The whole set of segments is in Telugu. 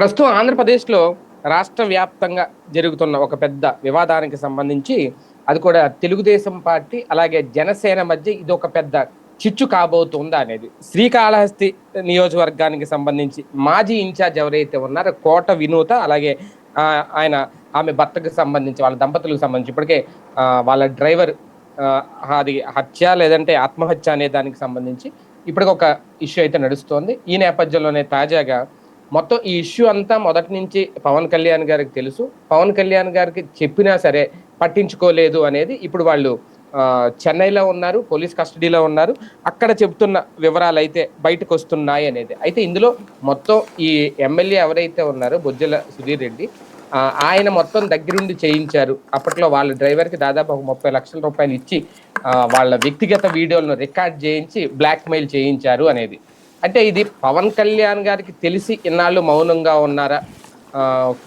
ప్రస్తుతం ఆంధ్రప్రదేశ్లో రాష్ట్ర వ్యాప్తంగా జరుగుతున్న ఒక పెద్ద వివాదానికి సంబంధించి అది కూడా తెలుగుదేశం పార్టీ అలాగే జనసేన మధ్య ఇది ఒక పెద్ద చిచ్చు కాబోతుందా అనేది. శ్రీకాళహస్తి నియోజకవర్గానికి సంబంధించి మాజీ ఇన్ఛార్జ్ ఎవరైతే ఉన్నారో కోట వినూత అలాగే ఆయన ఆమె భర్తకు సంబంధించి వాళ్ళ దంపతులకు సంబంధించి ఇప్పటికే వాళ్ళ డ్రైవర్ అది హత్య లేదంటే ఆత్మహత్య అనే దానికి సంబంధించి ఇప్పటికి ఒక ఇష్యూ అయితే నడుస్తోంది. ఈ నేపథ్యంలోనే తాజాగా మొత్తం ఈ ఇష్యూ అంతా మొదటి నుంచి పవన్ కళ్యాణ్ గారికి తెలుసు. పవన్ కళ్యాణ్ గారికి చెప్పినా సరే పట్టించుకోలేదు అనేది ఇప్పుడు వాళ్ళు చెన్నైలో ఉన్నారు పోలీస్ కస్టడీలో ఉన్నారు. అక్కడ చెబుతున్న వివరాలు అయితే బయటకు వస్తున్నాయి అనేది. అయితే ఇందులో మొత్తం ఈ ఎమ్మెల్యే ఎవరైతే ఉన్నారో బొజ్జల సుధీర్ రెడ్డి ఆయన మొత్తం దగ్గరుండి చేయించారు. అప్పట్లో వాళ్ళ డ్రైవర్కి దాదాపు ఒక ముప్పై లక్షల రూపాయలు ఇచ్చి వాళ్ళ వ్యక్తిగత వీడియోలను రికార్డ్ చేయించి బ్లాక్మెయిల్ చేయించారు అనేది. అంటే ఇది పవన్ కళ్యాణ్ గారికి తెలిసి ఇన్నాళ్ళు మౌనంగా ఉన్నారా?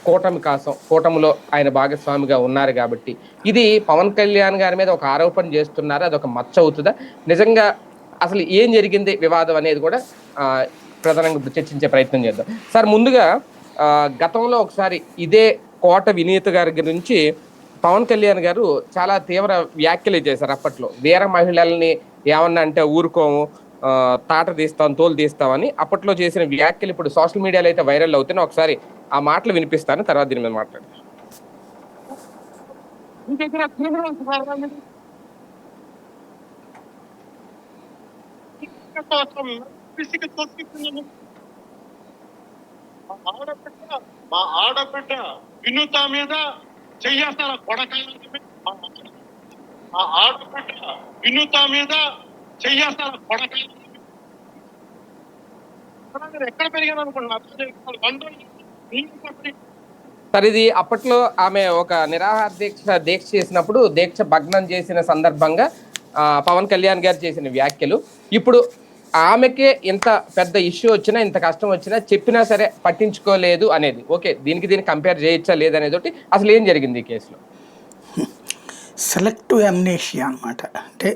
కూటమి కోసం కూటమిలో ఆయన భాగస్వామిగా ఉన్నారు కాబట్టి. ఇది పవన్ కళ్యాణ్ గారి మీద ఒక ఆరోపణ చేస్తున్నారా? అది ఒక మచ్చ అవుతుందా? నిజంగా అసలు ఏం జరిగింది వివాదం అనేది కూడా ప్రధానంగా చర్చించే ప్రయత్నం చేద్దాం. సార్ ముందుగా గతంలో ఒకసారి ఇదే కోట వినీత గారి గురించి పవన్ కళ్యాణ్ గారు చాలా తీవ్ర వ్యాఖ్యలు చేశారు అప్పట్లో. వీర మహిళల్ని ఏమన్నా అంటే ఊరుకోము తాట తీస్తాం తోలు తీస్తామని అప్పట్లో చేసిన వ్యాఖ్యలు ఇప్పుడు సోషల్ మీడియాలో అయితే వైరల్ అవుతున్నాయి. ఒకసారి ఆ మాటలు వినిపిస్తాను తర్వాత దీని మీద మాట్లాడతాను. మా ఆడబిడ్డ మా ఆడబిడ్డ వినుత మీద చెయ్యేస్తారా కొడకాయ మీద మా ఆడబిడ్డ వినుత మీద మీరు ఎక్కడ పెరిగాను అనుకుంటున్నారు బంధువులు నీళ్ళు పట్టి సార్ ఇది అప్పట్లో ఆమె ఒక నిరాహార దీక్ష దీక్ష చేసినప్పుడు దీక్ష భగ్నం చేసిన సందర్భంగా ఆ, పవన్ కళ్యాణ్ గారు చేసిన వ్యాఖ్యలు. ఇప్పుడు ఆమెకే ఇంత పెద్ద ఇష్యూ వచ్చినా ఇంత కష్టం వచ్చినా చెప్పినా సరే పట్టించుకోలేదు అనేది. ఓకే దీనికి దీనికి కంపేర్ చేయొచ్చా లేదనేది ఒకటి అసలు ఏం జరిగింది ఈ కేసులో? సెలెక్టివ్ అమ్నేషియా అన్నమాట. అంటే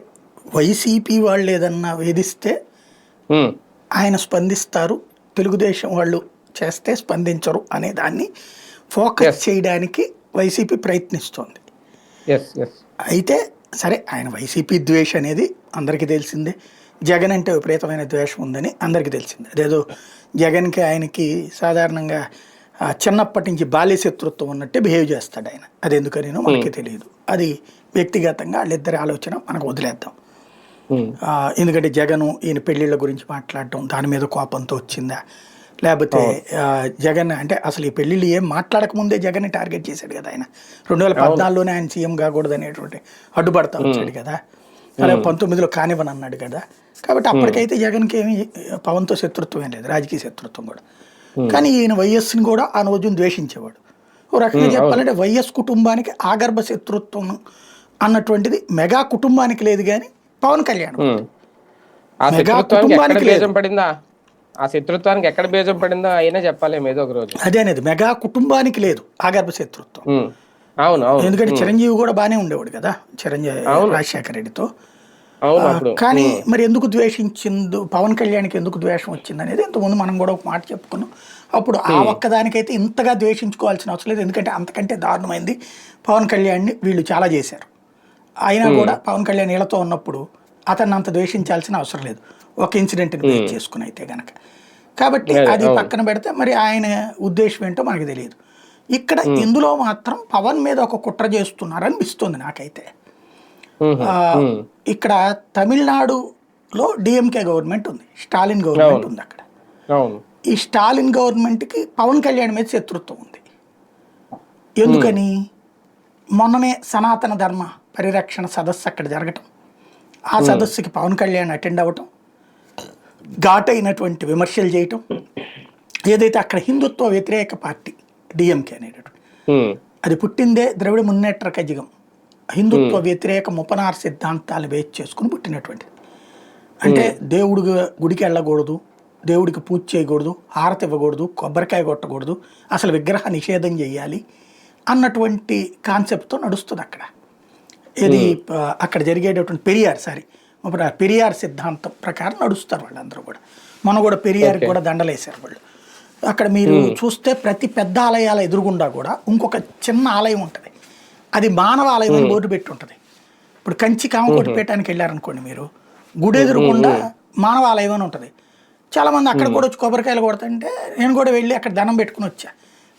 వైసీపీ వాళ్ళు ఏదన్నా వేధిస్తే ఆయన స్పందిస్తారు తెలుగుదేశం వాళ్ళు చేస్తే స్పందించరు అనే దాన్ని ఫోకస్ చేయడానికి వైసీపీ ప్రయత్నిస్తోంది. అయితే సరే ఆయన వైసీపీ ద్వేషం అనేది అందరికీ తెలిసిందే. జగన్ అంటే విపరీతమైన ద్వేషం ఉందని అందరికీ తెలిసిందే. అదేదో జగన్కి ఆయనకి సాధారణంగా చిన్నప్పటి నుంచి బాల్య శత్రుత్వం ఉన్నట్టే బిహేవ్ చేస్తాడు ఆయన. అది ఎందుకనేనో మనకి తెలియదు. అది వ్యక్తిగతంగా వాళ్ళిద్దరి ఆలోచన మనకు వదిలేద్దాం. ఎందుకంటే జగన్ ఈయన పెళ్ళిళ్ళ గురించి మాట్లాడటం దాని మీద కోపంతో వచ్చిందా? లేకపోతే జగన్ అంటే అసలు ఈ పెళ్ళిళ్ళు ఏం మాట్లాడక ముందే జగన్ టార్గెట్ చేశాడు కదా ఆయన. రెండు వేల పద్నాలుగులోనే ఆయన సీఎం కాకూడదు అనేటువంటి అడ్డుపడతా వచ్చాడు కదా. సరే పంతొమ్మిదిలో కానివ్వను అన్నాడు కదా. కాబట్టి అప్పటికైతే జగన్కి ఏమి పవన్తో శత్రుత్వం ఏం లేదు రాజకీయ శత్రుత్వం కూడా. కానీ ఈయన వైఎస్ని కూడా ఆ రోజున ద్వేషించేవాడు. ఓ రకంగా చెప్పాలంటే వైఎస్ కుటుంబానికి ఆగర్భ శత్రుత్వం అన్నటువంటిది మెగా కుటుంబానికి లేదు కానీ పవన్ కళ్యాణ్. ఆ కుటుంబానికి లేదు. బీజం పడిందా? ఆ శత్రుత్వానికి ఎక్కడ బీజం పడిందో అయినా చెప్పాలి ఏదో ఒక రోజు. అదే అనేది మెగా కుటుంబానికి లేదు ఆగర్భ శత్రుత్వం. ఉమ్, అవును అవును. ఎందుకంటే చిరంజీవి కూడా బాగానే ఉండేవాడు కదా చిరంజీవి రాజశేఖర రెడ్డితో. ఆ, కానీ మరి ఎందుకు ద్వేషించింది పవన్ కళ్యాణ్కి ఎందుకు ద్వేషం వచ్చింది అనేది ఇంతకుముందు మనం కూడా ఒక మాట చెప్పుకున్నాం. అప్పుడు ఆ ఒక్కదానికైతే ఇంతగా ద్వేషించుకోవాల్సిన అవసరం లేదు. ఎందుకంటే అంతకంటే దారుణమైంది పవన్ కళ్యాణ్ని వీళ్ళు చాలా చేశారు. అయినా కూడా పవన్ కళ్యాణ్ వీళ్ళతో ఉన్నప్పుడు అతన్ని అంత ద్వేషించాల్సిన అవసరం లేదు. ఒక ఇన్సిడెంట్ని బేస్ చేసుకుని అయితే గనక. కాబట్టి అది పక్కన పెడితే మరి ఆయన ఉద్దేశం ఏంటో మనకు తెలియదు. ఇక్కడ ఇందులో మాత్రం పవన్ మీద ఒక కుట్ర చేస్తున్నారు అనిపిస్తుంది నాకైతే ఇక్కడ తమిళనాడులో డిఎంకే గవర్నమెంట్ ఉంది. స్టాలిన్ గవర్నమెంట్ ఉంది అక్కడ. ఈ స్టాలిన్ గవర్నమెంట్కి పవన్ కళ్యాణ్ మీద శత్రుత్వం ఉంది. ఎందుకని? మొన్ననే సనాతన ధర్మ పరిరక్షణ సదస్సు అక్కడ జరగటం. ఆ సదస్సుకి పవన్ కళ్యాణ్ అటెండ్ అవ్వటం ఘాటైనటువంటి విమర్శలు చేయటం. ఏదైతే అక్కడ హిందుత్వ వ్యతిరేక పార్టీ డిఎంకే అనేటటువంటి ఉమ్, అది పుట్టిందే ద్రవిడ మున్నేట్ర కజగం. హిందుత్వ వ్యతిరేక ముపనార్ సిద్ధాంతాలు బేస్ చేసుకుని పుట్టినటువంటిది అంటే దేవుడు గుడికి వెళ్ళకూడదు దేవుడికి పూజ చేయకూడదు హారతి ఇవ్వకూడదు కొబ్బరికాయ కొట్టకూడదు అసలు విగ్రహ నిషేధం చేయాలి అన్నటువంటి కాన్సెప్ట్తో నడుస్తుంది అక్కడ. ఇది అక్కడ జరిగేటటువంటి పెరియార్ సారీ. ఇప్పుడు ఆ పెరియార్ సిద్ధాంతం ప్రకారం నడుస్తారు వాళ్ళందరూ కూడా. మొన్న కూడా పెరియార్కి కూడా దండలేశారు వాళ్ళు. అక్కడ మీరు చూస్తే ప్రతి పెద్ద ఆలయాల ఎదురుగుండా కూడా ఇంకొక చిన్న ఆలయం ఉంటుంది. అది మానవ ఆలయం అని బోర్డు పెట్టి ఉంటుంది. ఇప్పుడు కంచి కామకోటి పీఠానికి వెళ్ళారనుకోండి మీరు గుడి ఎదురుగుండా మానవ ఆలయం అని ఉంటుంది. చాలా మంది అక్కడ కూడా వచ్చి కొబ్బరికాయలు కొడుతుంటే నేను కూడా వెళ్ళి అక్కడ దండం పెట్టుకుని వచ్చా.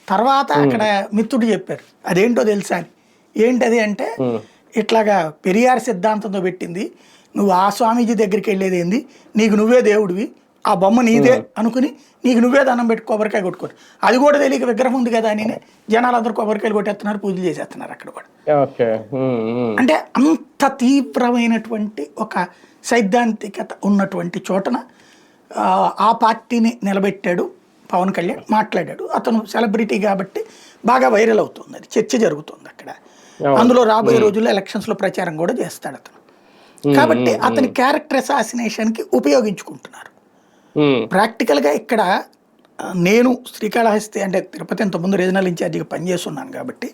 తర్వాత అక్కడ మిత్రుడు చెప్పారు అదేంటో తెలుసా అని. ఏంటది? అంటే ఇట్లాగా పెరియార్ సిద్ధాంతంతో పెట్టింది. నువ్వు ఆ స్వామీజీ దగ్గరికి వెళ్ళేది ఏంది? నీకు నువ్వే దేవుడివి. ఆ బొమ్మ నీదే అనుకుని నీకు నువ్వే దండం పెట్టి కొబ్బరికాయ కొట్టుకోరు అది కూడా తెలియక విగ్రహం ఉంది కదా అని జనాలు అందరూ కొబ్బరికాయలు కొట్టేస్తున్నారు పూజలు చేసేస్తున్నారు అక్కడ కూడా. అంటే అంత తీవ్రమైనటువంటి ఒక సైద్ధాంతికత ఉన్నటువంటి చోటన ఆ, ఆ పార్టీని నిలబెట్టాడు పవన్ కళ్యాణ్ మాట్లాడాడు. అతను సెలబ్రిటీ కాబట్టి బాగా వైరల్ అవుతుంది. అది చర్చ జరుగుతుంది అక్కడ. అందులో రాబోయే రోజుల్లో ఎలక్షన్స్లో ప్రచారం కూడా చేస్తాడు అతను. కాబట్టి అతని క్యారెక్టర్ అసాసినేషన్కి ఉపయోగించుకుంటున్నారు. ఉమ్, ప్రాక్టికల్గా ఇక్కడ నేను శ్రీకాళహస్తి అంటే తిరుపతి ఇంతకుముందు రీజనల్ ఇన్ఛార్జిగా పనిచేస్తున్నాను కాబట్టి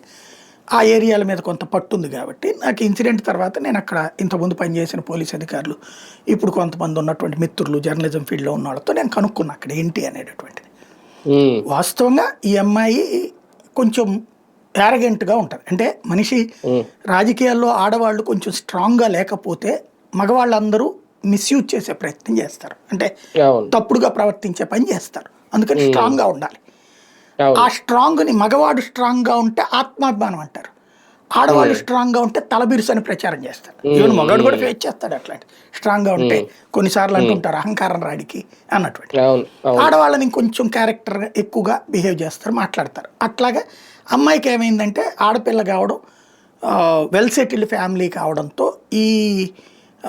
ఆ ఏరియాల మీద కొంత పట్టుంది కాబట్టి నాకు ఇన్సిడెంట్ తర్వాత నేను అక్కడ ఇంతకుముందు పనిచేసిన పోలీస్ అధికారులు ఇప్పుడు కొంతమంది ఉన్నటువంటి మిత్రులు జర్నలిజం ఫీల్డ్లో ఉన్న వాళ్ళతో నేను కనుక్కున్నా అక్కడ ఏంటి అనేటటువంటిది. వాస్తవంగా ఈ అమ్మాయి కొంచెం యారగెంట్గా ఉంటుంది అంటే మనిషి రాజకీయాల్లో ఆడవాళ్ళు కొంచెం స్ట్రాంగ్గా లేకపోతే మగవాళ్ళందరూ మిస్యూజ్ చేసే ప్రయత్నం చేస్తారు. అంటే తప్పుడుగా ప్రవర్తించే పని చేస్తారు. అందుకని స్ట్రాంగ్గా ఉండాలి. ఆ స్ట్రాంగ్ని మగవాడు స్ట్రాంగ్గా ఉంటే ఆత్మాభిమానం అంటారు. ఆడవాళ్ళు స్ట్రాంగ్గా ఉంటే తలబిరుసు అని ప్రచారం చేస్తారు. ఈవెన్ మగాడు కూడా ఫేస్ చేస్తాడు అట్లాంటి. స్ట్రాంగ్గా ఉంటే కొన్నిసార్లు అంటుంటారు అహంకారం రాడికి అన్నటువంటి. ఆడవాళ్ళని కొంచెం క్యారెక్టర్ ఎక్కువగా బిహేవ్ చేస్తారు మాట్లాడతారు. అట్లాగా అమ్మాయికి ఏమైందంటే ఆడపిల్ల కావడం వెల్ సెటిల్డ్ ఫ్యామిలీ కావడంతో ఈ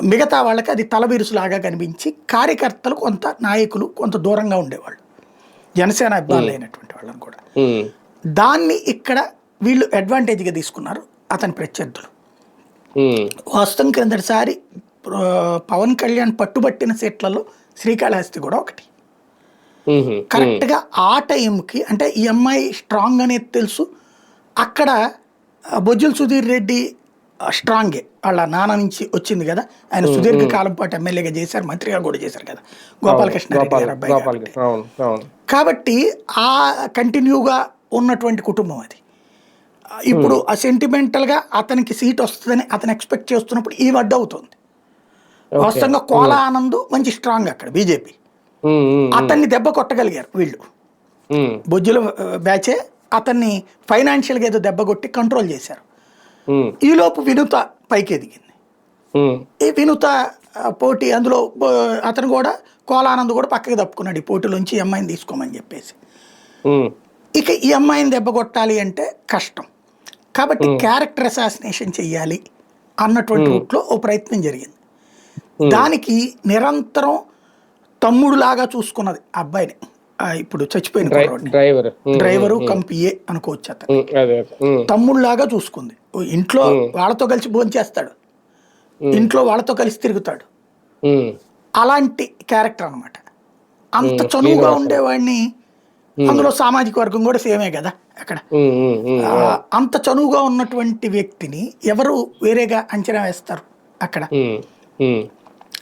మిగతా వాళ్ళకి అది తలబిరుసులాగా కనిపించి కార్యకర్తలు కొంత నాయకులు కొంత దూరంగా ఉండేవాళ్ళు. జనసేన అభిమానులు అయినటువంటి వాళ్ళని కూడా. దాన్ని ఇక్కడ వీళ్ళు అడ్వాంటేజ్గా తీసుకున్నారు అతని ప్రత్యర్థులు. వాస్తవం క్రిందటిసారి పవన్ కళ్యాణ్ పట్టుబట్టిన సీట్లలో శ్రీకాళహస్తి కూడా ఒకటి. కరెక్ట్గా ఆ టైంకి అంటే ఈ అమ్మాయి స్ట్రాంగ్ అనేది తెలుసు. అక్కడ బొజ్జుల సుధీర్ రెడ్డి స్ట్రాంగే వాళ్ళ నాన్న నుంచి వచ్చింది కదా. ఆయన సుదీర్ఘ కాలం పాటు ఎమ్మెల్యేగా చేశారు. మంత్రిగా కూడా చేశారు కదా. గోపాలకృష్ణ రెడ్డి గారి అబ్బాయి కాబట్టి. ఆ కంటిన్యూగా ఉన్నటువంటి కుటుంబం అది. ఇప్పుడు ఆ సెంటిమెంటల్గా అతనికి సీట్ వస్తుందని అతను ఎక్స్పెక్ట్ చేస్తున్నప్పుడు ఈ వడ్డ అవుతుంది వాస్తవంగా కోల ఆనంద్ మంచి స్ట్రాంగ్ అక్కడ బీజేపీ అతన్ని దెబ్బ కొట్టగలిగారు వీళ్ళు. బొజ్జుల బ్యాచే అతన్ని ఫైనాన్షియల్గా ఏదో దెబ్బ కొట్టి కంట్రోల్ చేశారు. ఈలోపు వినుత పైకి ఎదిగింది ఈ వినుత పోటీ అందులో అతను కూడా కోలానంద్ కూడా పక్కకి తప్పుకున్నాడు ఈ పోటీలోంచి ఈ అమ్మాయిని తీసుకోమని చెప్పేసి. ఇక ఈ అమ్మాయిని దెబ్బ కొట్టాలి అంటే కష్టం. కాబట్టి క్యారెక్టర్ అసాసినేషన్ చెయ్యాలి అన్నటువంటి రూట్లో ఓ ప్రయత్నం జరిగింది. దానికి నిరంతరం తమ్ముడులాగా చూసుకున్నది అబ్బాయిని. ఇప్పుడు చచ్చిపోయిన. డ్రైవర్. డ్రైవరు కంపియే అనుకోవచ్చు అతను తమ్ముళ్ళలాగా చూసుకుంది. ఇంట్లో వాళ్ళతో కలిసి భోంచేస్తాడు ఇంట్లో వాళ్ళతో కలిసి తిరుగుతాడు. అలాంటి క్యారెక్టర్ అన్నమాట. అంత చనువుగా ఉండేవాడిని. అందులో సామాజిక వర్గం కూడా సేమే కదా అక్కడ. అంత చనువుగా ఉన్నటువంటి వ్యక్తిని ఎవరు వేరేగా అంచనా వేస్తారు అక్కడ?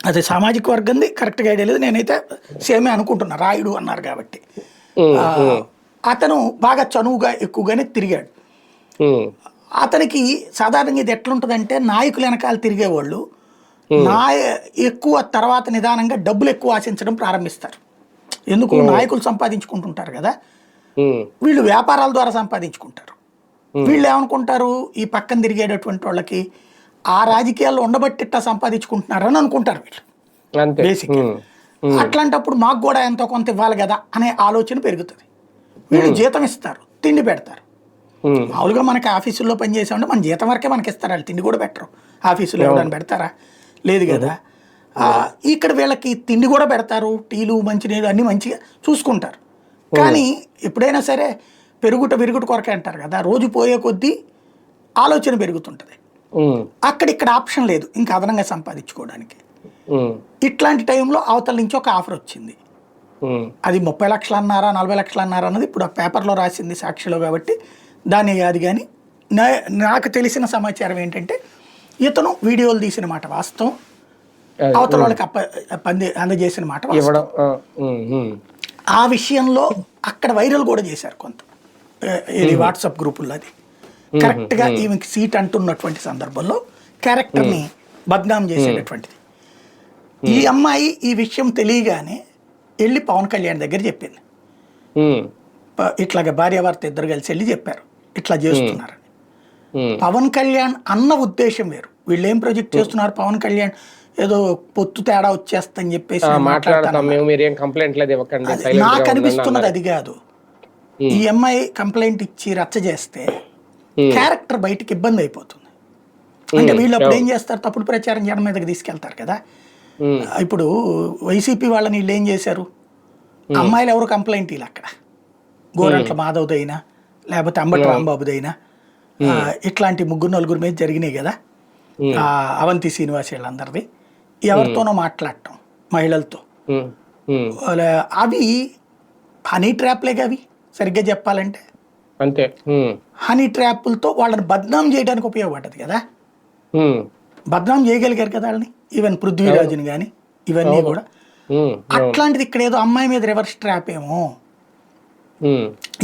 అది సామాజిక వర్గంది కరెక్ట్గా ఐడియా లేదు. నేనైతే సేమే అనుకుంటున్నా రాయుడు అన్నారు కాబట్టి. అతను బాగా చనువుగా ఎక్కువగానే తిరిగాడు. అతనికి సాధారణంగా ఇది ఎట్లుంటుందంటే నాయకులు వెనకాల తిరిగేవాళ్ళు. నాయ ఎక్కువ తర్వాత నిదానంగా డబ్బులు ఎక్కువ ఆశించడం ప్రారంభిస్తారు. ఎందుకు? నాయకులు సంపాదించుకుంటుంటారు కదా. వీళ్ళు వ్యాపారాల ద్వారా సంపాదించుకుంటారు. వీళ్ళు ఏమనుకుంటారు? ఈ పక్కన తిరిగేటటువంటి వాళ్ళకి ఆ రాజకీయాల్లో ఉండబట్టి ఇట్టా సంపాదించుకుంటున్నారు అని అనుకుంటారు వీళ్ళు. బేసిక్ అట్లాంటప్పుడు మాకు కూడా ఎంతో కొంత ఇవ్వాలి కదా అనే ఆలోచన పెరుగుతుంది. వీళ్ళు జీతం ఇస్తారు తిండి పెడతారు. మామూలుగా మనకి ఆఫీసుల్లో పనిచేసామంటే మన జీతం వరకే మనకి ఇస్తారు వాళ్ళు తిండి కూడా పెట్టరు. ఆఫీసులో ఎవరైనా పెడతారా? లేదు కదా. ఇక్కడ వీళ్ళకి తిండి కూడా పెడతారు టీలు మంచినీళ్ళు అన్నీ మంచిగా చూసుకుంటారు. కానీ ఎప్పుడైనా సరే పెరుగుట విరుగుట కొరకే అంటారు కదా. రోజు పోయే కొద్దీ ఆలోచన పెరుగుతుంటుంది. అక్కడ ఇక్కడ ఆప్షన్ లేదు ఇంకా అదనంగా సంపాదించుకోవడానికి. ఇట్లాంటి టైంలో అవతల నుంచి ఒక ఆఫర్ వచ్చింది. అది ముప్పై లక్షలు అన్నారా నలభై లక్షలు అన్నారా అన్నది ఇప్పుడు ఆ పేపర్లో రాసింది సాక్షిలో కాబట్టి దాన్ని అది కానీ నాకు తెలిసిన సమాచారం ఏంటంటే ఇతను వీడియోలు తీసిన మాట వాస్తవం. అవతల వాళ్ళకి అప్ప పంది అందజేసిన మాట ఆ, విషయంలో అక్కడ వైరల్ కూడా చేశారు కొంత. ఇది వాట్సాప్ గ్రూపుల్లో అది. కరెక్ట్గా ఈమెకి సీట్ అంటున్నటువంటి సందర్భంలో క్యారెక్టర్ని బద్నాం చేసేటటువంటిది. ఈ అమ్మాయి ఈ విషయం తెలియగానే వెళ్ళి పవన్ కళ్యాణ్ దగ్గర చెప్పింది. ఇట్లాగ భార్యాభర్త ఇద్దరు కలిసి వెళ్ళి చెప్పారు. ఇట్లా చేస్తున్నారని. పవన్ కళ్యాణ్ అన్న ఉద్దేశం వేరు. వీళ్ళు ఏం ప్రాజెక్ట్ చేస్తున్నారు పవన్ కళ్యాణ్? ఏదో పొత్తు తేడా వచ్చేస్తని చెప్పేసి గా నాకు అనిపిస్తున్నది. అది కాదు. ఈ అమ్మాయి కంప్లైంట్ ఇచ్చి రచ్చ చేస్తే క్యారెక్టర్ బయటికి ఇబ్బంది అయిపోతుంది. అంటే వీళ్ళు అప్పుడు ఏం చేస్తారు? తప్పుడు ప్రచారం జనం మీదకి తీసుకెళ్తారు కదా. ఇప్పుడు వైసీపీ వాళ్ళని వీళ్ళు ఏం చేశారు? అమ్మాయిలు ఎవరు కంప్లైంట్ వీళ్ళు అక్కడ? గోరంట్ల మాధవ్దైనా లేకపోతే అంబటి రాంబాబుదైనా ఇట్లాంటి ముగ్గురు నలుగురు మీద జరిగినాయి కదా? ఆ, అవంతి శ్రీనివాస్ వీళ్ళందరిది. ఎవరితోనో మాట్లాడటం మహిళలతో. అవి హనీ ట్రాప్లేగా అవి? సరిగ్గా చెప్పాలంటే? అంతే. హనీ ట్రాపులతో వాళ్ళని బద్నాం చేయడానికి ఉపయోగపడ్డది కదా. బద్నాం చేయగలిగారు కదా వాళ్ళని. ఈవెన్ పృథ్వీరాజుని కానీ ఇవన్నీ కూడా. అట్లాంటిది ఇక్కడ ఏదో అమ్మాయి మీద రివర్స్ ట్రాప్ ఏమో.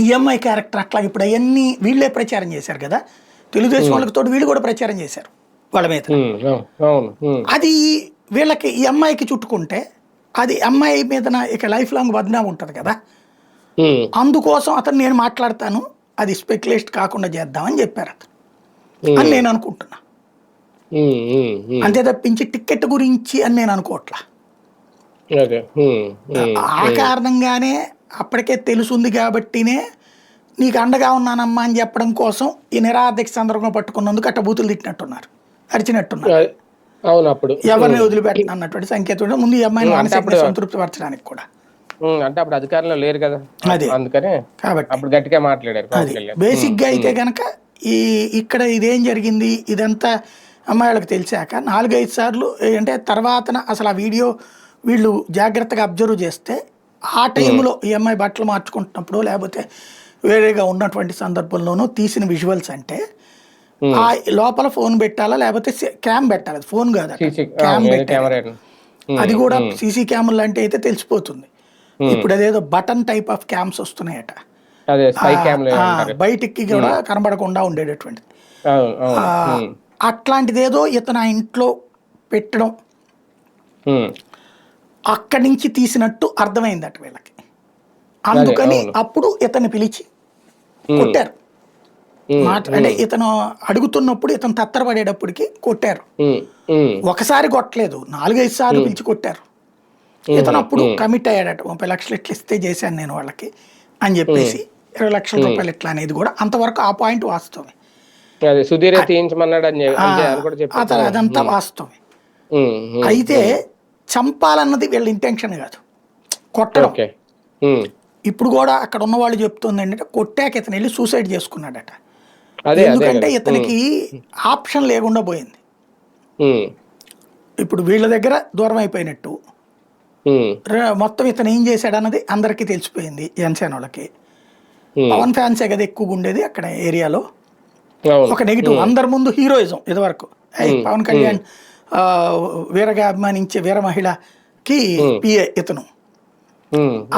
ఈ అమ్మాయి క్యారెక్టర్ అట్లా ఇప్పుడు అవన్నీ వీళ్ళే ప్రచారం చేశారు కదా. తెలుగుదేశం వాళ్ళకి తోడు వీళ్ళు కూడా ప్రచారం చేశారు వాళ్ళ మీద. అది వీళ్ళకి ఈ అమ్మాయికి చుట్టుకుంటే అది అమ్మాయి మీద ఇక లైఫ్ లాంగ్ బద్నాం ఉంటుంది కదా. అందుకోసం అతను నేను మాట్లాడతాను. అది స్పెక్యులేట్ కాకుండా చేద్దామని చెప్పారు అతను. అని నేను అనుకుంటున్నా. అంతే తప్పించి టికెట్ గురించి అని నేను అనుకోవట్లా. ఆ కారణంగానే అప్పటికే తెలుసుంది కాబట్టినే నీకు అండగా ఉన్నానమ్మా అని చెప్పడం కోసం ఈ నిరాధక సందర్భంగా పట్టుకున్నందుకు అట్ట బూతులు తిట్టినట్టున్నారు అరిచినట్టున్నారు. ఎవరిని వదిలిపెట్టను అన్నటువంటి సంకేతం ముందు ఈ అమ్మాయిని మానసికంగా సంతృప్తి పరచడానికి కూడా. అంటే అప్పుడు అధికారంలో లేరు కదా. అదే. అందుకనే కాబట్టి అప్పుడు గట్టిగా మాట్లాడారు బేసిక్గా అయితే గనక ఈ ఇక్కడ ఇదేం జరిగింది? ఇదంతా అమ్మాయిలకు తెలిసాక నాలుగైదు సార్లు అంటే తర్వాతన అసలు ఆ వీడియో వీళ్ళు జాగ్రత్తగా అబ్జర్వ్ చేస్తే ఆ టైంలో ఈ అమ్మాయి బట్టలు మార్చుకుంటున్నప్పుడు లేకపోతే వేరేగా ఉన్నటువంటి సందర్భంలోనూ తీసిన విజువల్స్ అంటే ఆ లోపల ఫోన్ పెట్టాలా లేకపోతే క్యామ్ పెట్టాలి? ఫోన్ కాదు క్యామ్ పెట్టాలి? అది కూడా సీసీ క్యామ్ లాంటి అయితే తెలిసిపోతుంది. ఇప్పుడు అదేదో బటన్ టైప్ ఆఫ్ క్యామ్స్ వస్తున్నాయట. బయటికి కూడా కనబడకుండా ఉండేటటువంటిది. ఆ, అట్లాంటిదేదో ఇతను ఆ ఇంట్లో పెట్టడం అక్కడి నుంచి తీసినట్టు అర్థమైందట వీళ్ళకి. అందుకని. అప్పుడు ఇతన్ని పిలిచి కొట్టారు. మాట అంటే ఇతను అడుగుతున్నప్పుడు ఇతను తత్తరపడేటప్పటికి కొట్టారు. ఒకసారి కొట్టలేదు నాలుగైదు సార్లు పిలిచి కొట్టారు. ఇతను అప్పుడు కమిట్ అయ్యాడట ముప్పై లక్షలు ఇట్లా ఇస్తే చేశాను నేను వాళ్ళకి అని చెప్పేసి ఇరవై లక్షల రూపాయలు ఇట్లా అనేది కూడా అంతవరకు ఆ పాయింట్ వాస్తవమే. అతను అదంతా వాస్తవమే. అయితే చంపాలన్నది వీళ్ళ ఇంటెన్షన్ కాదు. కొట్టడం. ఇప్పుడు కూడా అక్కడ ఉన్న వాళ్ళు చెప్తుంది ఏంటంటే కొట్టాక ఇతను వెళ్ళి సూసైడ్ చేసుకున్నాడట. ఎందుకంటే. ఇతనికి ఆప్షన్ లేకుండా పోయింది. ఇప్పుడు వీళ్ళ దగ్గర దూరం అయిపోయినట్టు మొత్తం ఇతను ఏం చేశాడన్నది అందరికీ తెలిసిపోయింది జనసేన వాళ్ళకి. పవన్ ఫ్యాన్సే కదా ఎక్కువగా ఉండేది అక్కడ ఏరియాలో. ఒక నెగిటివ్ అందరి ముందు హీరోయిజం ఇదివరకు. పవన్ కళ్యాణ్ ఆ, వీరగా అభిమానించే వీర మహిళకి పిఏ ఇతను.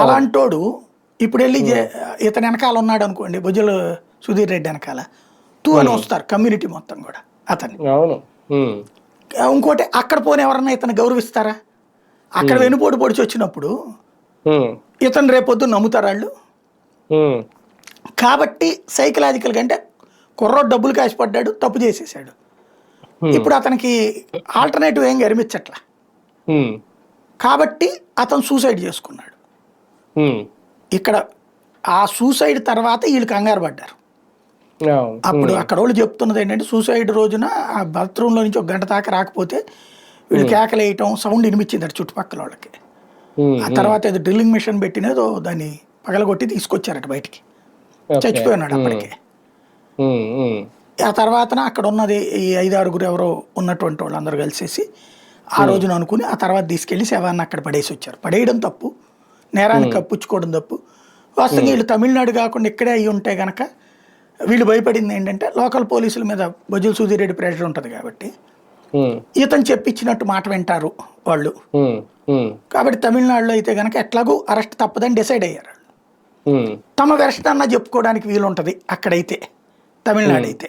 అలాంటోడు ఇప్పుడు వెళ్ళి ఇతని వెనకాల ఉన్నాడు అనుకోండి భుజలు సుధీర్ రెడ్డి వెనకాల. తూ అని వస్తారు కమ్యూనిటీ మొత్తం కూడా అతన్ని. ఇంకోటి అక్కడ పోనీ ఎవరన్నా ఇతను గౌరవిస్తారా? అక్కడ వెనుపోటు పొడిచి వచ్చినప్పుడు ఇతను రేపొద్దు నమ్ముతారు వాళ్ళు? కాబట్టి సైకలాజికల్ అంటే కుర్రోడు డబ్బులు కాసిపడ్డాడు తప్పు చేసేసాడు. ఇప్పుడు అతనికి ఆల్టర్నేటివ్ ఏం ఉమ్, కాబట్టి అతను సూసైడ్ చేసుకున్నాడు. ఇక్కడ ఆ సూసైడ్ తర్వాత వీళ్ళు కంగారు పడ్డారు. అప్పుడు అక్కడ వాళ్ళు చెప్తున్నది ఏంటంటే సూసైడ్ రోజున ఆ బాత్రూంలో నుంచి ఒక గంట దాకా రాకపోతే వీళ్ళు కేకలేయటం సౌండ్ వినిపించింది అటు చుట్టుపక్కల వాళ్ళకి. ఆ తర్వాత ఏదో డ్రిల్లింగ్ మిషన్ పెట్టినేదో దాన్ని పగలగొట్టి తీసుకొచ్చారట బయటికి. చచ్చిపోయినాడు అప్పటికే. ఆ తర్వాతన అక్కడ ఉన్నది ఈ ఐదు ఆరుగురు ఎవరో ఉన్నటువంటి వాళ్ళందరూ కలిసేసి ఆ రోజున అనుకుని ఆ తర్వాత తీసుకెళ్ళి శవాన్ని అక్కడ పడేసి వచ్చారు పడేయడం తప్పు నేరాన్ని కప్పించుకోవడం తప్పు. వాస్తవంగా వీళ్ళు తమిళనాడు కాకుండా ఇక్కడే అయ్యి ఉంటే గనక వీళ్ళు భయపడింది ఏంటంటే లోకల్ పోలీసుల మీద బజుల్ సుధీర్ రెడ్డి ప్రెషర్ ఉంటుంది కాబట్టి ఇతను చెప్పించినట్టు మాట వింటారు వాళ్ళు. కాబట్టి తమిళనాడులో అయితే కనుక ఎట్లాగూ అరెస్ట్ తప్పదని డిసైడ్ అయ్యారు తమ వెర్షన్ అన్న చెప్పుకోవడానికి వీలుంటుంది అక్కడైతే తమిళనాడు అయితే.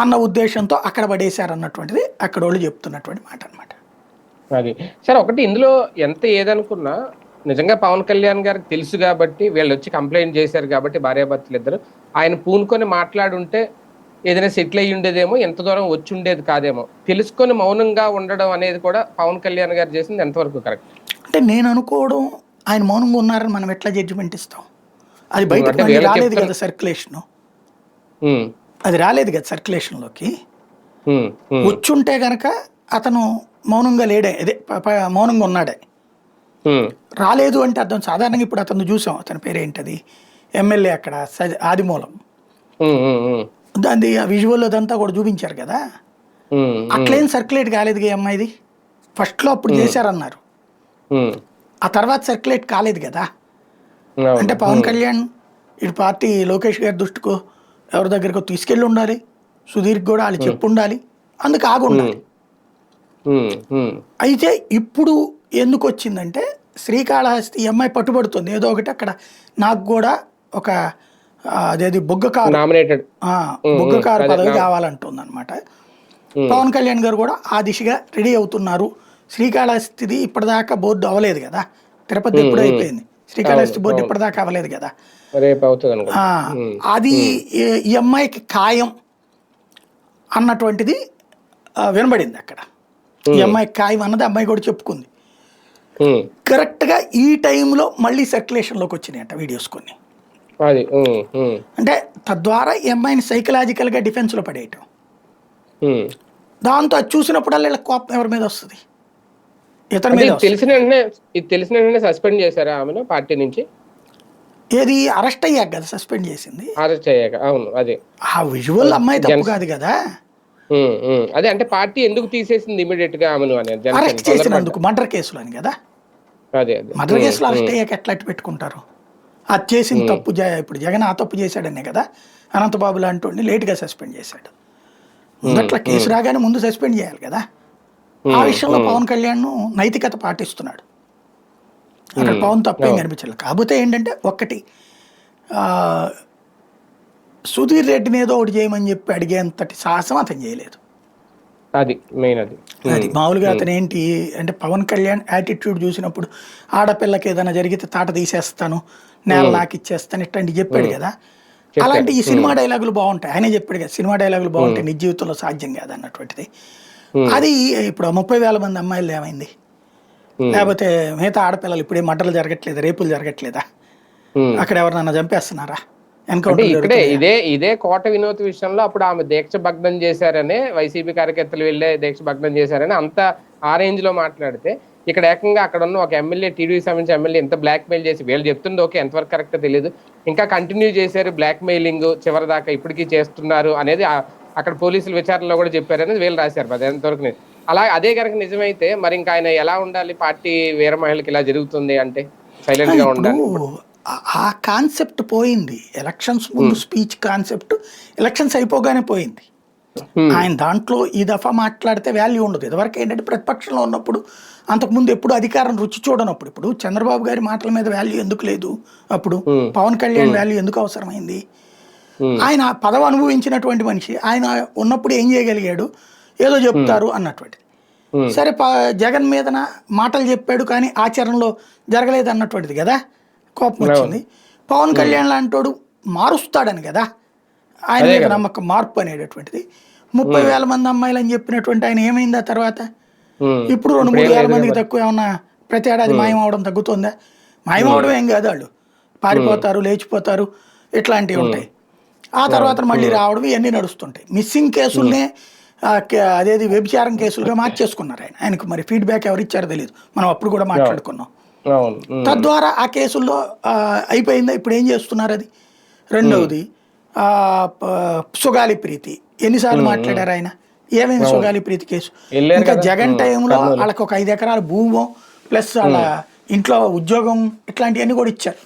అన్న ఉద్దేశంతో అక్కడ పడేశారు అన్నటువంటిది అక్కడ వాళ్ళు చెప్తున్నటువంటి మాట అనమాట అది. సరే ఒకటి ఇందులో ఎంత ఏదనుకున్నా నిజంగా పవన్ కళ్యాణ్ గారికి తెలుసు కాబట్టి వీళ్ళు వచ్చి కంప్లైంట్ చేశారు కాబట్టి భార్యాభర్తలు ఇద్దరు ఆయన పూనుకొని మాట్లాడుంటే ఏదైనా సెటిల్ అయ్యి ఉండేదేమో ఎంత దూరం వచ్చి ఉండేది కాదేమో. తెలుసుకొని మౌనంగా ఉండడం అనేది కూడా పవన్ కళ్యాణ్ గారు చేసింది ఎంతవరకు కరెక్ట్? అంటే నేను అనుకోవడం ఆయన మౌనంగా ఉన్నారని మనం ఎట్లా జడ్జిమెంట్ ఇస్తాం? అది వేరే రాలేదు. కదా సర్క్యులేషన్ అది రాలేదు కదా సర్క్యులేషన్లోకి వచ్చుంటే గనక అతను మౌనంగా లేడే. అదే మౌనంగా ఉన్నాడే. రాలేదు అంటే అర్థం సాధారణంగా ఇప్పుడు అతను చూసాం. అతని పేరేంటది? ఎమ్మెల్యే అక్కడ ఆదిమూలం. దాన్ని ఆ విజువల్ అదంతా కూడా చూపించారు కదా? అట్లేం సర్క్యులేట్ కాలేదు ఈ అమ్మాయిది? ఫస్ట్లో అప్పుడు చేశారన్నారు. ఆ తర్వాత సర్క్యులేట్ కాలేదు కదా? అంటే పవన్ కళ్యాణ్ ఇటు పార్టీ లోకేష్ గారి దృష్టికో ఎవరి దగ్గరకో తీసుకెళ్ళి ఉండాలి. సుధీర్ కూడా వాళ్ళు చెప్పు ఉండాలి. అందుకు ఆగి ఉండాలి. అయితే ఇప్పుడు ఎందుకు వచ్చిందంటే శ్రీకాళహస్తి ఈ అమ్మాయి పట్టుబడుతుంది. ఏదో ఒకటి అక్కడ నాకు కూడా ఒక అదేది బొగ్గ కారు. నామినేటెడ్ ఆ, బొగ్గ కారు పదవి కావాలంటుంది అనమాట పవన్ కళ్యాణ్ గారు కూడా ఆ దిశగా రెడీ అవుతున్నారు. శ్రీకాళహస్తిది ఇప్పటిదాకా బోర్డు అవ్వలేదు కదా. తిరుపతి ఎప్పుడు అయిపోయింది. శ్రీకాళహస్తి బోర్డు ఇప్పటిదాకా అవ్వలేదు కదా. అది ఈ- అమ్మాయికి ఖాయం అన్నటువంటిది వినబడింది అక్కడ. ఈ అమ్మాయికి ఖాయం అన్నది అమ్మాయి కూడా చెప్పుకుంది. కరెక్ట్గా ఈ టైంలో మళ్ళీ సర్క్యులేషన్లోకి వచ్చినాయి అంట వీడియోస్ కొన్ని. అది అంటే తద్వారా ఈ అమ్మాయిని సైకలాజికల్గా డిఫెన్స్లో పడేయటం. దాంతో అది చూసినప్పుడల్లా వీళ్ళకి కోపం ఎవరి మీద వస్తుంది? ఇతని అంటే మీద. తెలిసిన వెంటనే ఇది తెలిసిన వెంటనే సస్పెండ్ చేశారా ఆమెను పార్టీ నుంచి? ఏది అరెస్ట్ అయ్యాక కదా సస్పెండ్ చేసింది? అరెస్ట్ అయ్యాక అవును అదే. ఆ విజువల్ అమ్మాయి తప్పు కాదు కదా. అదే అంటే పార్టీ ఎందుకు తీసేసింది ఇమీడియట్గా ఆమెను అరెస్ట్ చేసినందుకు మర్డర్ కేసులో అని కదా. అదే మర్డర్ కేసులో అరెస్ట్ అయ్యాక ఎట్లా పెట్టుకుంటారు? అది చేసిన తప్పు ఇప్పుడు జగన్ ఆ తప్పు చేశాడనే కదా అనంతబాబు లాంటి లేట్గా సస్పెండ్ చేశాడు. ముందట్లా కేసు రాగానే ముందు సస్పెండ్ చేయాలి కదా. ఆ విషయంలో పవన్ కళ్యాణ్ నైతికత పాటిస్తున్నాడు. అక్కడ పవన్ తప్పేం కనిపించలేదు. కాకపోతే ఏంటంటే ఒక్కటి ఆ, సుధీర్ రెడ్డిని ఏదో ఒకటి చేయమని చెప్పి అడిగేంతటి సాహసం అతను చేయలేదు. అది మెయిన్ అది. అది మామూలుగా అతను ఏంటి అంటే పవన్ కళ్యాణ్ యాటిట్యూడ్ చూసినప్పుడు ఆడపిల్లకి ఏదైనా జరిగితే తాట తీసేస్తాను నేల నాకు ఇచ్చేస్తాను ఇట్లాంటి చెప్పాడు కదా. అలాంటి ఈ సినిమా డైలాగులు బాగుంటాయి. ఆయనే చెప్పాడు కదా సినిమా డైలాగులు బాగుంటాయి నిజ జీవితంలో సాధ్యం కాదు అన్నటువంటిది అది ఇప్పుడు ముప్పై వేల మంది అమ్మాయిలు ఏమైంది? లేకపోతే మిగతా ఆడపిల్లలు ఇప్పుడే మడ్డలు జరగట్లేదా రేపులు జరగట్లేదా. అక్కడ ఎవరినన్నా చంపేస్తున్నారా? ఇక్కడే ఇదే ఇదే కోట వినోద్ విషయంలో అప్పుడు ఆమె దీక్ష భగ్నం చేశారనే వైసీపీ కార్యకర్తలు వెళ్ళే దీక్ష భగ్నం చేశారని అంత ఆ రేంజ్లో మాట్లాడితే ఇక్కడ ఏకంగా అక్కడ ఉన్న ఒక ఎమ్మెల్యే టీడీపీ సంబంధించిన ఎమ్మెల్యే ఎంత బ్లాక్ మెయిల్ చేసి వీళ్ళు చెప్తుంది ఓకే ఎంతవరకు కరెక్ట్ తెలియదు ఇంకా కంటిన్యూ చేశారు బ్లాక్ మెయిలింగ్ చివరి దాకా ఇప్పటికీ చేస్తున్నారు అనేది అక్కడ పోలీసుల విచారణలో కూడా చెప్పారు అనేది వీళ్ళు రాశారు అది ఎంతవరకు. అలా అదే కనుక నిజమైతే మరి ఇంకా ఆయన ఎలా ఉండాలి? పార్టీ వీర మహిళకి ఇలా జరుగుతుంది అంటే సైలెంట్గా ఉండాలి. ఆ- కాన్సెప్ట్ పోయింది. ఎలక్షన్స్ ముందు స్పీచ్ కాన్సెప్ట్ ఎలక్షన్స్ అయిపోగానే పోయింది. ఆయన దాంట్లో ఈ దఫా మాట్లాడితే వాల్యూ ఉండదు. ఇదివరకు ఏంటంటే ప్రతిపక్షంలో ఉన్నప్పుడు అంతకుముందు ఎప్పుడు అధికారం రుచి చూడనప్పుడు ఇప్పుడు చంద్రబాబు గారి మాటల మీద వాల్యూ ఎందుకు లేదు? అప్పుడు పవన్ కళ్యాణ్ వాల్యూ ఎందుకు అవసరమైంది. ఆయన పదవి అనుభవించినటువంటి మనిషి ఆయన ఉన్నప్పుడు ఏం చేయగలిగాడు? ఏదో చెప్తారు అన్నటువంటిది. సరే ప- జగన్ మీదన మాటలు చెప్పాడు కానీ ఆచరణలో జరగలేదు అన్నటువంటిది కదా? కోపం వచ్చింది. పవన్ కళ్యాణ్ లాంటోడు మారుస్తాడని కదా? ఆయన మీద నమ్మకం మార్పు అనేటటువంటిది. ముప్పై వేల మంది అమ్మాయిలు అని చెప్పినటువంటి ఆయన ఏమైంది ఆ తర్వాత. ఇప్పుడు రెండు మూడు వేల మందికి తక్కువ ఏమన్నా ప్రతి ఏడాది మాయం అవడం తగ్గుతుందా? మాయం అవడం ఏం కాదు వాళ్ళు. పారిపోతారు లేచిపోతారు ఇట్లాంటివి ఉంటాయి. ఆ తర్వాత మళ్ళీ రావడం ఇవన్నీ నడుస్తుంటాయి. మిస్సింగ్ కేసుల్నే అదేది వ్యభిచారం కేసులుగా మార్చేసుకున్నారు ఆయన. ఆయనకు మరి ఫీడ్బ్యాక్ ఎవరు ఇచ్చారో తెలియదు మనం అప్పుడు కూడా మాట్లాడుకున్నాం. తద్వారా ఆ కేసుల్లో అయిపోయిందా? ఇప్పుడు ఏం చేస్తున్నారు అది? రెండవది సుగాలి ప్రీతి. ఎన్నిసార్లు మాట్లాడారు ఆయన? ఏమైంది సుగాలి ప్రీతి కేసు? ఇంకా. జగన్ టైంలో వాళ్ళకి ఒక ఐదు ఎకరాల భూమో ప్లస్ వాళ్ళ ఇంట్లో ఉద్యోగం ఇట్లాంటివన్నీ కూడా ఇచ్చారు.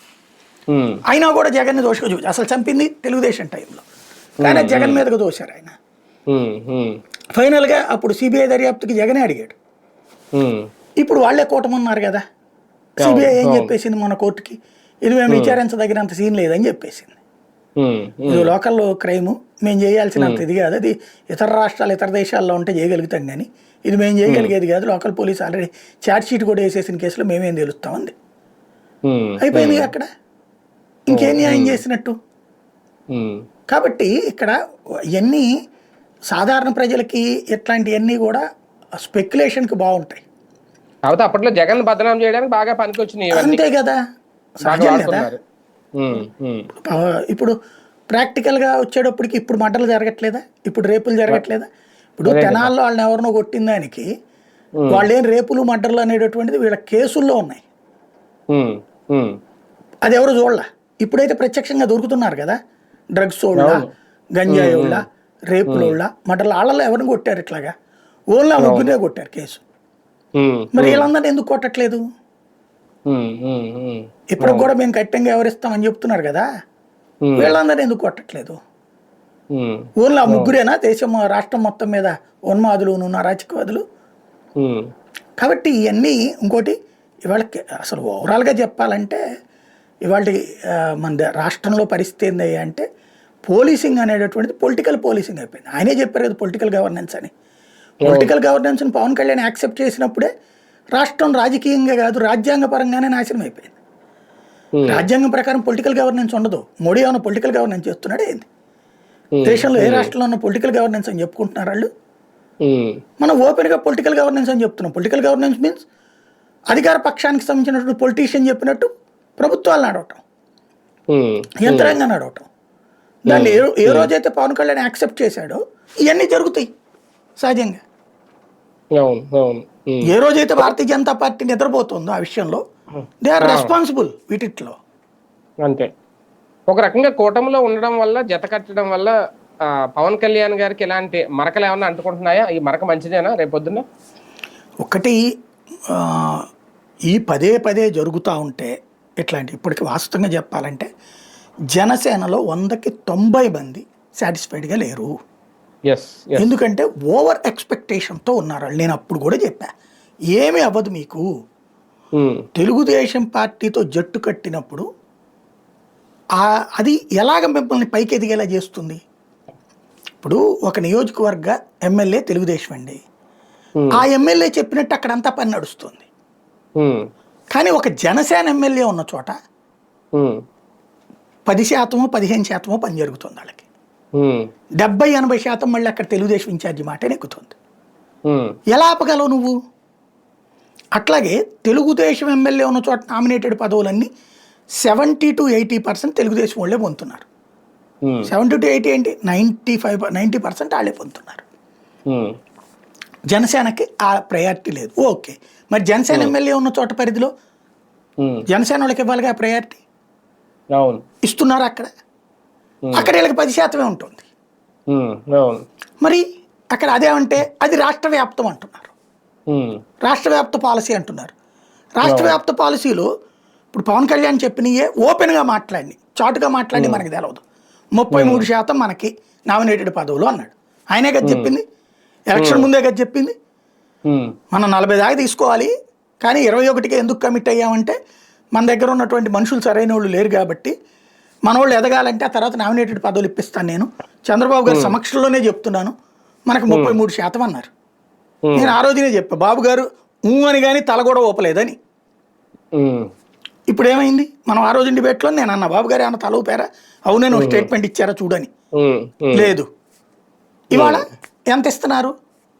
అయినా కూడా జగన్ దోషగా చూసి అసలు చంపింది తెలుగుదేశం టైంలో. కానీ జగన్ మీదకు దోశారు ఆయన. ఉమ్. ఫైనల్గా అప్పుడు సిబిఐ దర్యాప్తుకి జగనే అడిగాడు. ఇప్పుడు వాళ్ళే కూటమి ఉన్నారు కదా సిబిఐ ఏం. చెప్పేసింది మన కోర్టుకి? ఇది మేము. విచారించదగినంత సీన్ లేదని చెప్పేసింది. ఇది లోకల్ క్రైమ్. మేము చేయాల్సినంత ఇది కాదు. అది ఇతర రాష్ట్రాలు ఇతర దేశాల్లో ఉంటే చేయగలుగుతాం కానీ ఇది మేము చేయగలిగేది కాదు. Local police already charge sheet కూడా వేసేసిన కేసులో మేమేం తెలుస్తామంది అయిపోయింది అక్కడ. ఇంకేం న్యాయం చేసినట్టు? కాబట్టి ఇక్కడ ఇవన్నీ సాధారణ ప్రజలకి ఇట్లాంటివన్నీ కూడా స్పెక్యులేషన్కి బాగుంటాయి. అప్పట్లో జగన్ బదనాం చేయడానికి బాగా పనికొచ్చినాయి ఇవన్నీ. అంతే కదా. సహజం కదా ఇప్పుడు ప్రాక్టికల్గా వచ్చేటప్పటికి ఇప్పుడు మంటలు జరగట్లేదా? ఇప్పుడు రేపులు జరగట్లేదా? ఇప్పుడు తెనాల్లో వాళ్ళని ఎవరినో కొట్టిన దానికి వాళ్ళేం రేపులు మర్డర్లు అనేటటువంటిది వీళ్ళ కేసుల్లో ఉన్నాయి. అది ఎవరు చూడలా? ఇప్పుడైతే ప్రత్యక్షంగా దొరుకుతున్నారు కదా? డ్రగ్స్ వాళ్ళ గంజాయి వాళ్ళ రేపుల వాళ్ళ మర్డర్లు వాళ్ళలో ఎవరిని కొట్టారు ఇట్లాగా? ఓన్లీ ఆ ముగ్గురే కొట్టారు కేసు. మరి వీళ్ళందరినీ ఎందుకు కొట్టట్లేదు? ఇప్పుడు కూడా మేము కట్టంగా ఎవరిస్తామని చెప్తున్నారు కదా? ఉమ్, వీళ్ళందరినీ ఎందుకు కొట్టట్లేదు? ఓన్లీ ఆ ముగ్గురేనా? దేశం రాష్ట్రం మొత్తం మీద ఉన్మాదులు ఉన్న ఉమ్, కాబట్టి ఇవన్నీ ఇంకోటి ఇవాళ అసలు ఓవరాల్గా చెప్పాలంటే ఇవాళ మన రాష్ట్రంలో పరిస్థితి ఏంది అంటే పోలీసింగ్ అనేటటువంటిది పొలిటికల్ పోలీసింగ్ అయిపోయింది. ఆయనే చెప్పారు కదా పొలిటికల్ గవర్నెన్స్ అని. పొలిటికల్ గవర్నెన్స్ని పవన్ కళ్యాణ్ యాక్సెప్ట్ చేసినప్పుడే రాష్ట్రం రాజకీయంగా కాదు రాజ్యాంగ పరంగానే నాశనం అయిపోయింది. రాజ్యాంగం ప్రకారం పొలిటికల్ గవర్నెన్స్ ఉండదు. మోడీ ఏమైనా పొలిటికల్ గవర్నెన్స్ చేస్తున్నాడే ఏంది. దేశంలో ఏ రాష్ట్రంలో ఉన్న పొలిటికల్ గవర్నెన్స్ అని చెప్పుకుంటున్నారు వాళ్ళు? మనం ఓపెన్గా పొలిటికల్ గవర్నెన్స్ అని చెప్తున్నాం. పొలిటికల్ గవర్నెన్స్ మీన్స్ అధికార పక్షానికి సంబంధించినటువంటి పొలిటీషియన్ చెప్పినట్టు ప్రభుత్వాలు నడవటం. ఉమ్, యంత్రాంగం నడవటం. దాన్ని ఏ ఏ రోజైతే పవన్ కళ్యాణ్ యాక్సెప్ట్ చేశాడో ఇవన్నీ జరుగుతాయి సహజంగా. అవును అవును. ఏ రోజైతే భారతీయ జనతా పార్టీ నిద్రపోతుందో ఆ విషయంలో దే ఆర్ రెస్పాన్సిబుల్ వీటిట్లో. అంతే. ఒక రకంగా కూటమిలో ఉండడం వల్ల జత కట్టడం వల్ల పవన్ కళ్యాణ్ గారికి ఎలాంటి మరకలు ఏమన్నా అంటుకుంటున్నాయా? ఈ మరక మంచిదేనా రేపొద్దున ఒకటి ఈ పదే పదే జరుగుతూ ఉంటే ఇట్లాంటి ఇప్పటికి వాస్తవంగా చెప్పాలంటే జనసేనలో వందకి తొంభై మంది సాటిస్ఫైడ్గా లేరు. ఎందుకంటే ఓవర్ ఎక్స్పెక్టేషన్తో ఉన్నారు వాళ్ళు. నేను అప్పుడు కూడా చెప్పా. ఏమీ అవ్వదు మీకు. తెలుగుదేశం పార్టీతో జట్టు కట్టినప్పుడు అది ఎలాగ మిమ్మల్ని పైకి ఎదిగేలా చేస్తుంది? ఇప్పుడు ఒక నియోజకవర్గ ఎమ్మెల్యే తెలుగుదేశం అండి. ఆ ఎమ్మెల్యే చెప్పినట్టు అక్కడంతా పని నడుస్తుంది. కానీ ఒక జనసేన ఎమ్మెల్యే ఉన్న చోట పది శాతమో పదిహేను శాతమో పని జరుగుతుంది వాళ్ళకి. డెబ్బై ఎనభై శాతం మళ్ళీ అక్కడ తెలుగుదేశం ఇన్ఛార్జి మాట నెక్కుతుంది. ఎలా ఆపగలవు నువ్వు? అట్లాగే తెలుగుదేశం ఎమ్మెల్యే ఉన్న చోట nominated పదవులన్నీ seventy to eighty percent Telugu Desam వాళ్ళే పొందుతున్నారు. సెవెంటీ టు ఎయిటీ ఏంటి నైంటీ ఫైవ్ నైంటీ పర్సెంట్ వాళ్ళే పొందుతున్నారు. జనసేనకి ఆ ప్రయారిటీ లేదు. ఓకే. మరి జనసేన ఎమ్మెల్యే ఉన్న చోట పరిధిలో జనసేన వాళ్ళకి ఇవ్వాలిగా ఆ ప్రయారిటీ? ఇస్తున్నారు అక్కడ? అక్కడ వీళ్ళకి పది శాతమే ఉంటుంది. అవును మరి అక్కడ అదేమంటే అది రాష్ట్ర వ్యాప్తం అంటున్నారు. రాష్ట్ర వ్యాప్త పాలసీ అంటున్నారు. రాష్ట్ర వ్యాప్త పాలసీలో ఇప్పుడు పవన్ కళ్యాణ్ చెప్పినయే ఓపెన్గా మాట్లాడి చాటుగా మాట్లాడి మనకి తెలవదు. ముప్పై మూడు శాతం మనకి నామినేటెడ్ పదవులు అన్నాడు. ఆయనే కదా చెప్పింది. ఎలక్షన్ ముందే కదా చెప్పింది. మనం నలభై దాకా తీసుకోవాలి. కానీ ఇరవై ఒకటికి ఎందుకు కమిట్ అయ్యామంటే మన దగ్గర ఉన్నటువంటి మనుషులు సరైన వాళ్ళు లేరు కాబట్టి మన వాళ్ళు ఎదగాలంటే ఆ తర్వాత నామినేటెడ్ పదవులు ఇప్పిస్తాను నేను. చంద్రబాబు గారి సమక్షంలోనే చెప్తున్నాను. మనకు ముప్పై మూడు శాతం అన్నారు. నేను ఆ రోజునే చెప్పా బాబు గారు ఊ అని కానీ తల కూడా ఊపలేదని. ఇప్పుడు ఏమైంది? మనం ఆ రోజు డిబేట్లో నేను అన్న బాబు గారు ఏమన్నా తల ఊపారా? అవునే నువ్వు స్టేట్మెంట్ ఇచ్చారా చూడని. లేదు. ఇవాళ ఎంత ఇస్తున్నారు?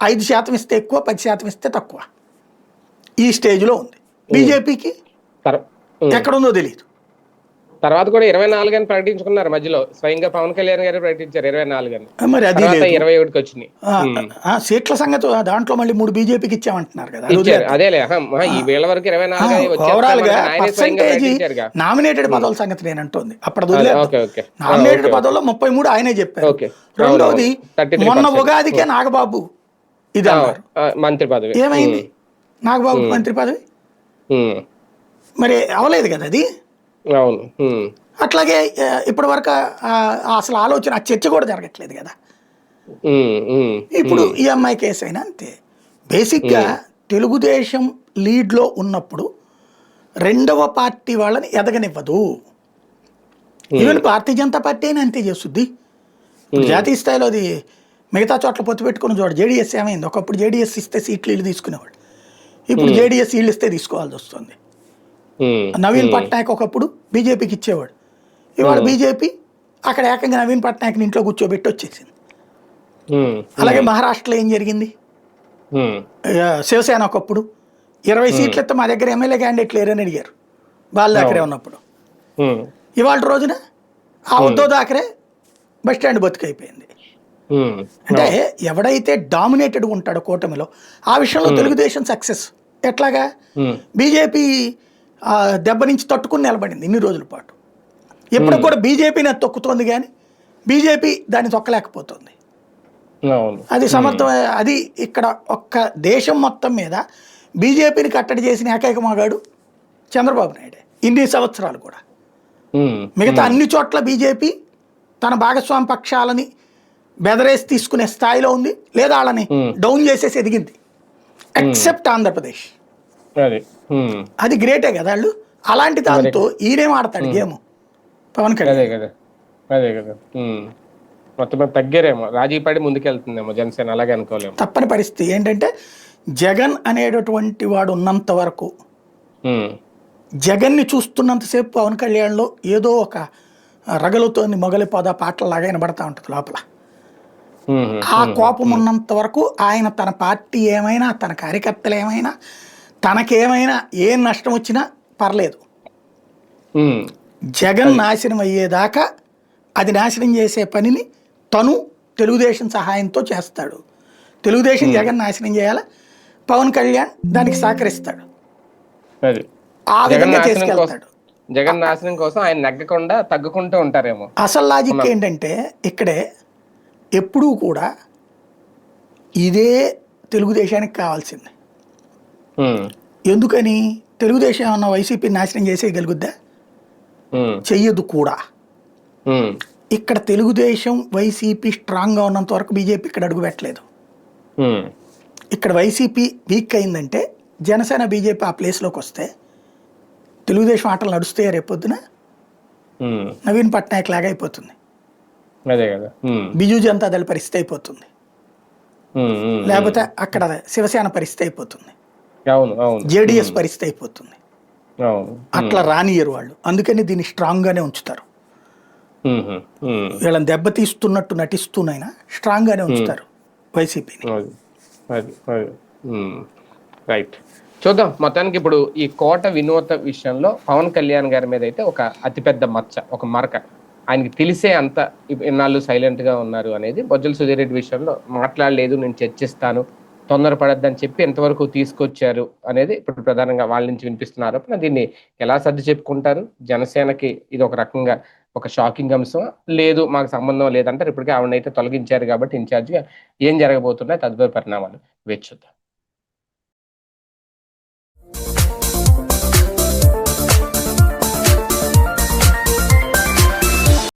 ఐదు శాతం ఇస్తే ఎక్కువ పది శాతం ఇస్తే తక్కువ. ఈ స్టేజ్లో ఉంది. బీజేపీకి ఎక్కడుందో తెలియదు తర్వాత కూడా ఇరవై నాలుగు అని ప్రకటించుకున్నారు మధ్యలో. స్వయంగా పవన్ కళ్యాణ్ గారు ప్రకటించారు ఇరవై నాలుగు అని మరి అది ఇరవై ఒకటికి ఆ, సీట్ల సంగతి దాంట్లో మళ్ళీ మూడు బీజేపీకి ఇచ్చామంటున్నారు కదా. ఇచ్చారు. అదేలే. ఈ వేళ వరకు ఇరవై నాలుగు నామినేటెడ్ పదవుల సంగతి నేను అంటుంది. అప్పుడు నామినేటెడ్ పదవుల్లో ముప్పై మూడు ఆయనే చెప్పారు. రెండవది అవును, 33% మొన్న ఉగాదికే నాగబాబు ఇది మంత్రి పదవి. ఏమైంది? నాగబాబు మంత్రి పదవి? మరి అవలేదు కదా అది? అవును. అట్లాగే ఇప్పటి వరకు అసలు ఆలోచన ఆ చర్చ కూడా జరగట్లేదు కదా. ఇప్పుడు ఈ అమ్మాయి కేసు అయినా అంతే. బేసిక్గా తెలుగుదేశం లీడ్లో ఉన్నప్పుడు రెండవ పార్టీ వాళ్ళని ఎదగనివ్వదు. ఈవెన్ భారతీయ జనతా పార్టీ అయినా అంతే చేస్తుంది ఇప్పుడు జాతీయ స్థాయిలో అది మిగతా చోట్ల పొత్తు పెట్టుకున్న చోట జేడీఎస్ ఏమైంది? ఒకప్పుడు జేడీఎస్ ఇస్తే సీట్లు వీళ్ళు తీసుకునేవాళ్ళు. ఇప్పుడు జేడీఎస్ వీళ్ళు ఇస్తే తీసుకోవాల్సి వస్తుంది. నవీన్ పట్నాయక్ ఒకప్పుడు బీజేపీకి ఇచ్చేవాడు. ఇవాళ బీజేపీ అక్కడ ఏకంగా నవీన్ పట్నాయక్ని ఇంట్లో కూర్చోబెట్టి వచ్చేసింది. అలాగే మహారాష్ట్రలో ఏం జరిగింది? శివసేన ఒకప్పుడు ఇరవై సీట్లు ఇస్తే మా దగ్గర ఎమ్మెల్యే క్యాండిడేట్ లేరని అడిగారు. వాళ్ళ దగ్గరే ఉన్నప్పుడు. ఇవాళ రోజున ఆ ఉద్దవ్ దాకరే బస్ స్టాండ్ బతుకైపోయింది. అంటే ఎవడైతే డామినేటెడ్ ఉంటాడో కూటమిలో ఆ విషయంలో తెలుగుదేశం సక్సెస్. ఎట్లాగా? బీజేపీ దెబ్బ నుంచి తట్టుకుని నిలబడింది ఇన్ని రోజుల పాటు. ఎప్పుడు కూడా బీజేపీని తొక్కుతోంది కానీ బీజేపీ దాన్ని తొక్కలేకపోతుంది. అది సమర్థం అది ఇక్కడ ఒక్క దేశం మొత్తం మీద బీజేపీని కట్టడి చేసిన ఏకైక మగాడు చంద్రబాబు నాయుడే ఇన్ని సంవత్సరాలు కూడా. ఉమ్, మిగతా అన్ని చోట్ల బీజేపీ తన భాగస్వామి పక్షాలని బెదరేసి తీసుకునే స్థాయిలో ఉంది లేదా వాళ్ళని Hmm. డౌన్ చేసేసి ఎదిగింది. ఎక్సెప్ట్ ఆంధ్రప్రదేశ్. అది. గ్రేటే కదా వాళ్ళు అలాంటి దాంతో ఈయనేం ఆడతాడు గేమ్. పవన్ కళ్యాణ్. అదే కదా. అదే కదా. మొత్తం తగ్గారేమో రాజీ పడి ముందుకెళ్తుందేమో జనసేన అలాగే అనుకోలేము. తప్పని పరిస్థితి. ఏంటంటే జగన్ అనేటటువంటి వాడు ఉన్నంత వరకు జగన్ని చూస్తున్నంతసేపు పవన్ కళ్యాణ్లో ఏదో ఒక రగలుతోని మొగలి పొద పాటలాగా వినబడతా ఉంటుంది లోపల. ఆ కోపం ఉన్నంత వరకు ఆయన తన పార్టీ ఏమైనా తన కార్యకర్తలు ఏమైనా తనకేమైనా ఏ నష్టం వచ్చినా పర్లేదు. జగన్ నాశనం అయ్యేదాకా అది నాశనం చేసే పనిని తను తెలుగుదేశం సహాయంతో చేస్తాడు. తెలుగుదేశం జగన్ నాశనం చేయాలా? పవన్ కళ్యాణ్ దానికి సహకరిస్తాడు. ఆ జగన్ విధంగా నాశనం కోసం చేసుకెళ్తాడు జగన్ నాశనం కోసం ఆయన నగ్గకుండా తగ్గుకుంటూ ఉంటారేమో. అసలు లాజిక్ ఏంటంటే ఇక్కడే ఎప్పుడూ కూడా ఇదే తెలుగుదేశానికి కావాల్సింది. ఎందుకని? తెలుగుదేశం అన్న వైసీపీ నాశనం చేసేయగలుగుద్దా? ఉమ్, చెయ్యదు కూడా. ఉమ్, ఇక్కడ తెలుగుదేశం వైసీపీ స్ట్రాంగ్గా ఉన్నంత వరకు బీజేపీ ఇక్కడ అడుగు పెట్టలేదు. ఇక్కడ వైసీపీ వీక్ అయిందంటే జనసేన బీజేపీ ఆ ప్లేస్లోకి వస్తే తెలుగుదేశం ఆటలు నడుస్తాయా రేపొద్దున నవీన్ పట్నాయక్ లాగా అయిపోతుంది. అదే కదా. ఉమ్, బిజు జనతా దళ పరిస్థితి అయిపోతుంది. లేకపోతే అక్కడ శివసేన పరిస్థితి అయిపోతుంది. జేడిఎస్ పరిస్థితి అయిపోతుంది. అట్లా రానియరు వాళ్ళు. అందుకని దీన్ని స్ట్రాంగ్గానే ఉంచుతారు. ఉమ్, ఉమ్, ఉమ్, వీళ్ళని దెబ్బతీస్తున్నట్టు నటిస్తూనైనా స్ట్రాంగ్గానే ఉంచుతారు వైసీపీని. రైట్. చూద్దాం. మొత్తానికి ఇప్పుడు ఈ కోట వినూత విషయంలో పవన్ కళ్యాణ్ గారి మీద అయితే ఒక అతిపెద్ద మచ్చ ఒక మరక. ఆయనకి తెలిసే అంత ఇన్నాళ్ళు సైలెంట్గా ఉన్నారు అనేది బొజ్జల సుధీర్ రెడ్డి విషయంలో మాట్లాడలేదు నేను చర్చిస్తాను. తొందరపడద్దని చెప్పి ఎంతవరకు తీసుకొచ్చారు అనేది ఇప్పుడు ప్రధానంగా వాళ్ళ నుంచి వినిపిస్తున్న ఆరోపణ. దీన్ని ఎలా సర్ది చెప్పుకుంటారు? జనసేనకి ఇది ఒక రకంగా ఒక షాకింగ్ అంశం లేదు మాకు సంబంధం లేదంటారు. ఇప్పటికే ఆవిడనైతే తొలగించారు కాబట్టి ఇన్ఛార్జ్గా ఏం జరగబోతున్నాయి? తదుపరి పరిణామాలు వేచి చూద్దాం.